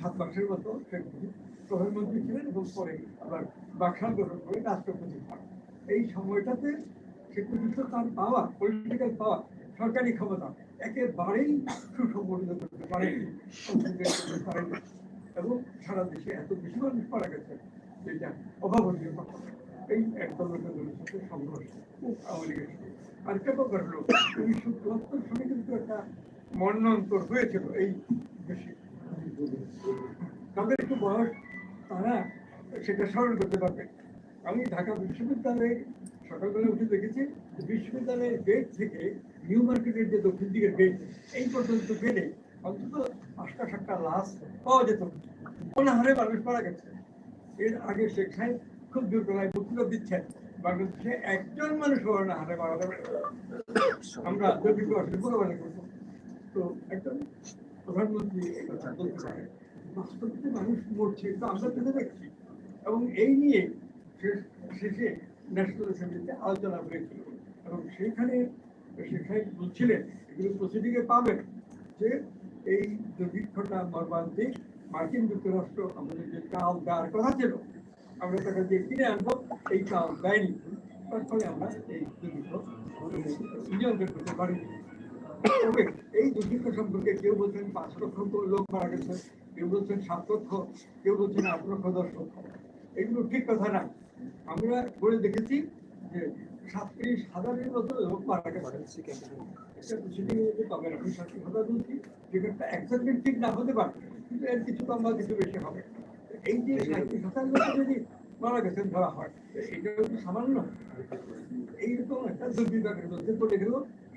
সাত মাসের মতো শেখ মুজিব প্রধানমন্ত্রী ছিলেন এবং পরে আবার বাকশাল গঠন করে রাষ্ট্রপতি হন। এই সময়টাতে শেখ মুজিব তার পাওয়া পলিটিক্যাল পাওয়া সরকারি ক্ষমতা একেবারেই সুসংগঠিত করতে পারেনি। পারেনি এবং সারা দেশে এত বেশি মানুষ মারা গেছে যেটা অভাবনীয় এই একদল লোকের সাথে সংঘর্ষ আওয়ামী লীগের সাথে। আরেকটা ব্যাপার হলো উনিশশো চুয়াত্তর সালে কিন্তু একটা মর্ণান্তর হয়েছিল এই দেশে। তাদের একটু বয়স তারা সেটা স্মরণ করতে পারবে। আমি ঢাকা বিশ্ববিদ্যালয়ে সকালবেলা উঠে দেখেছি বিশ্ববিদ্যালয়ের গেট থেকে নিউ মার্কেটের যে দক্ষিণ দিকের গেট এই পর্যন্ত গেলে অন্তত পাঁচটা, সাতটা লাশ পাওয়া যেত। অনাহারে মানুষ মারা গেছে। এর আগে শেখ সাহেব খুব দূর গলায় বক্তৃতা দিচ্ছেন। বাংলাদেশে একজন মানুষ অনাহারে মারা যাবে। আমরা যদি অসুবিধা করব। তো একজন প্রধানমন্ত্রী কথা বলতে পারে মানুষ মরছে তো আমরা দেখে দেখছি। এবং এই নিয়ে শেষ- ন্যাশনাল অ্যাসেম্বলিতে আলোচনা হয়েছিল। এবং সেইখানে সাহেব বলছিলেন, এগুলো প্রসিডিংয়ে পাবেন যে এই দুর্ভিক্ষটা মর্মান্তিক। মার্কিন যুক্তরাষ্ট্র আমাদের যে চাল দেওয়ার কথা ছিল আমরা টাকা দিয়ে কিনে আনব, এই চাল দেয়নি। তার ফলে আমরা এই দুর্ভিক্ষ নিয়ন্ত্রণ করতে পারিনি। এই দুর্ভিক্ষ সম্পর্কে কেউ বলছেন পাঁচ লক্ষ লোক মারা গেছে, কেউ বলছেন সাত লক্ষ, কেউ বলছেন আট লক্ষ, দশ লক্ষ। এগুলো ঠিক কথা না। আমরা বলে দেখেছি যে সাতত্রিশ হাজারের মতো লোক মারা গেছে। বলছি যেটা একসাথে ঠিক না হতে পারে, কিন্তু কিছু কম বা কিছু বেশি হবে। এই যে সাঁত্রিশ যদি মারা গেছেন ধরা হয় এটা সামান্য। এইরকম একটা দুর্বিপাকের মধ্যে পড়ে গেল।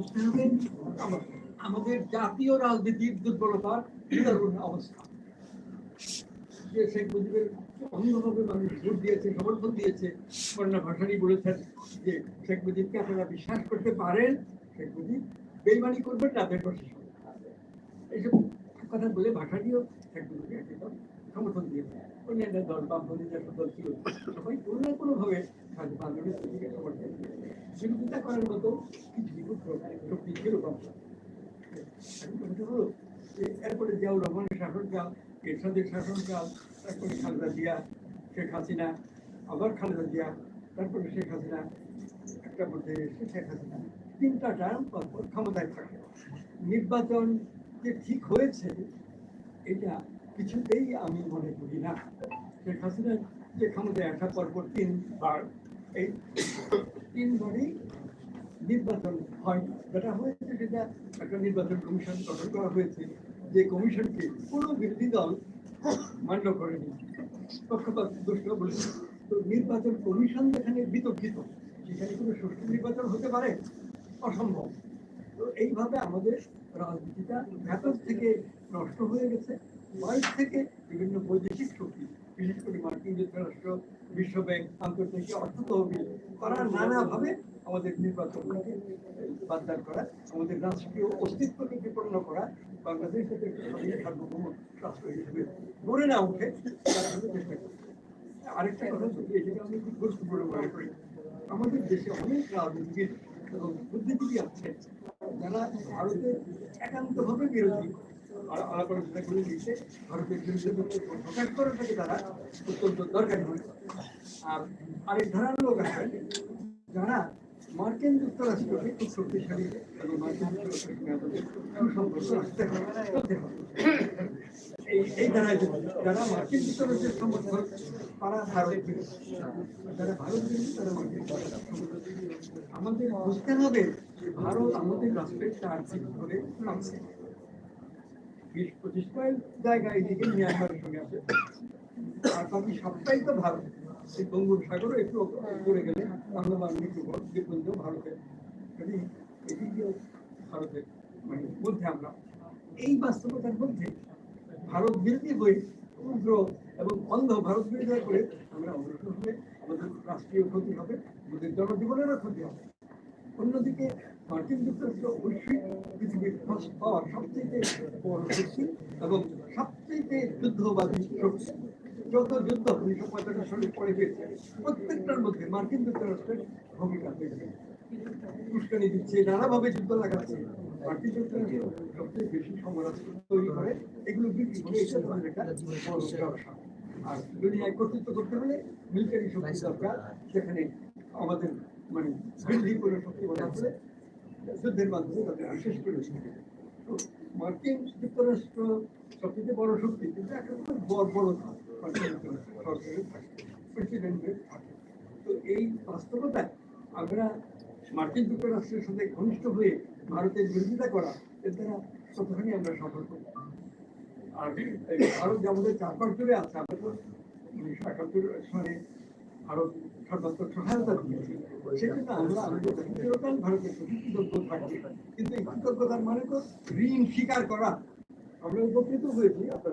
বুঝতে হবে আমাদের জাতীয় রাজনীতির দুর্বলতার দারুণ অবস্থা। যে শেখ মুজিবের অন্যভাবে মানুষ ভোট দিয়েছে সমর্থন দিয়েছে, কন্যা ভাসানি বলেছেন যে শেখ মুজিবকে আপনারা বিশ্বাস করতে পারেন, শেখ মুজিব বেইমানি করবেন না দেড় বছর এইসব কথা বলে ভাষাটিও শেখ মুজিবকে একদম সমর্থন দিয়েছে অন্যান্য দল যেসব দল ছিল, সবাই কোনো না কোনোভাবে সমর্থন দিয়েছে করার মতো এরপরে রহমানের শাসনকাল, এরশাদের শাসনকাল, তারপরে খালেদা জিয়া, শেখ হাসিনা, আবার খালেদা জিয়া, তারপরে শেখ হাসিনা, একটা মধ্যে শেখ হাসিনা। তিনটা টার্ম পরপর ক্ষমতায় থাকে। নির্বাচন যে ঠিক হয়েছে, এটা কিছুতেই আমি মনে করি না। শেখ হাসিনা যে ক্ষমতায় আসার পরপর তিনবার এই তিনবারই নির্বাচন হয়। যেটা হয়েছে সেটা একটা নির্বাচন কমিশন গঠন করা হয়েছে। যে কমিশনকে কোনো বিরোধী দল মান্য করেনি। পক্ষপাত দুষ্ট বলেছে। তো নির্বাচন কমিশন যেখানে বিতর্কিত, সেখানে কোনো সুষ্ঠু নির্বাচন হতে পারে? অসম্ভব। তো এইভাবে আমাদের রাজনীতিটা ভেতর থেকে নষ্ট হয়ে গেছে। বাইরে থেকে বিভিন্ন বৈদেশিক শক্তি বিশেষ করে মার্কিন যুক্তরাষ্ট্র আন্তর্জাতিক অর্থ তহবিল তারা নানাভাবে আমাদের নির্বাচনকে করা, আমাদের রাষ্ট্রীয় অস্তিত্বকে বিপন্ন করা সার্বভৌম রাষ্ট্র হিসেবে গড়ে না উঠে আরেকটা কথা যদি এটাকে আমি খুব গুরুত্বপূর্ণ মনে করি, আমাদের দেশে অনেক রাজনীতিবিদ এবং বুদ্ধিজীবী আছে যারা ভারতের একান্তভাবে বিরোধী। করে দিচ্ছে ভারতের প্রকাশ তারা অত্যন্ত করে আর লোক যারা মার্কিন শক্তিশালী এবং যারা মার্কিন যুক্তরাষ্ট্রের সমর্থক, তারা যারা ভারত তারা মার্কিন আমাদের বুঝতে হবে ভারত আমাদের রাষ্ট্রের চার দিক ধরে আছে। বিশ পঁচিশটা জায়গা এদিকে মিয়ানমারের সঙ্গে আছে। আর বাকি সবটাই তো ভারত। এই বঙ্গোপসাগরও একটু পড়ে গেলে আন্দামান নিকোবর দ্বীপপুঞ্জ ভারতের। যদি এদিকেও ভারতের মানে মধ্যে আমরা। এই বাস্তবতার মধ্যে ভারত বিরোধী হয়ে উগ্র এবং অন্ধ ভারত বিরোধী করে আমরা অগ্রসর হলে আমাদের রাষ্ট্রীয় ক্ষতি হবে, আমাদের জনজীবনেরও ক্ষতি হবে। অন্যদিকে মার্কিন যুক্তরাষ্ট্র অবশ্যই পৃথিবীর পাওয়ার সবচেয়ে বড় শক্তি এবং সবচেয়ে যুদ্ধবাদী শক্তি। যত যুদ্ধ উনিশশো পঁয়তাল্লিশ সালের পরে হয়েছে প্রত্যেকটার মধ্যে মার্কিন যুক্তরাষ্ট্রের ভূমিকা হয়েছে উস্কানি দিচ্ছে নানাভাবে যুদ্ধ লাগাচ্ছে। মার্কিন যুক্তরাষ্ট্র সবচেয়ে বেশি সমরাস্ত্র তৈরি করে, এগুলো বিক্রি করে তাদের একটা আর দুনিয়ায় কর্তৃত্ব করতে হলে মিলিটারি শক্তি দরকার, সেখানে আমাদের মানে বিরোধী কোনো শক্তি বলা করে যুদ্ধের মাধ্যমে তাদের শেষ করে দিতে তো মার্কিন যুক্তরাষ্ট্র সবচেয়ে বড় শক্তি, কিন্তু একটা বড় বড় প্রেসিডেন্টের থাকে। তো এই বাস্তবতায় আমরা মার্কিন যুক্তরাষ্ট্রের সাথে ঘনিষ্ঠ হয়ে ভারতের বিরোধিতা করা, এর দ্বারা কতখানি আমরা সফল করি আর ভারত যে আমাদের চারপাশ জুড়ে আছে, আমরা তো উনিশশো একাত্তর সালে সহায়তা দিয়েছে। সেক্ষেত্রে আমরা ভারতের কিন্তু মানে তো ঋণ স্বীকার করা। আমরা উপকৃত হয়েছি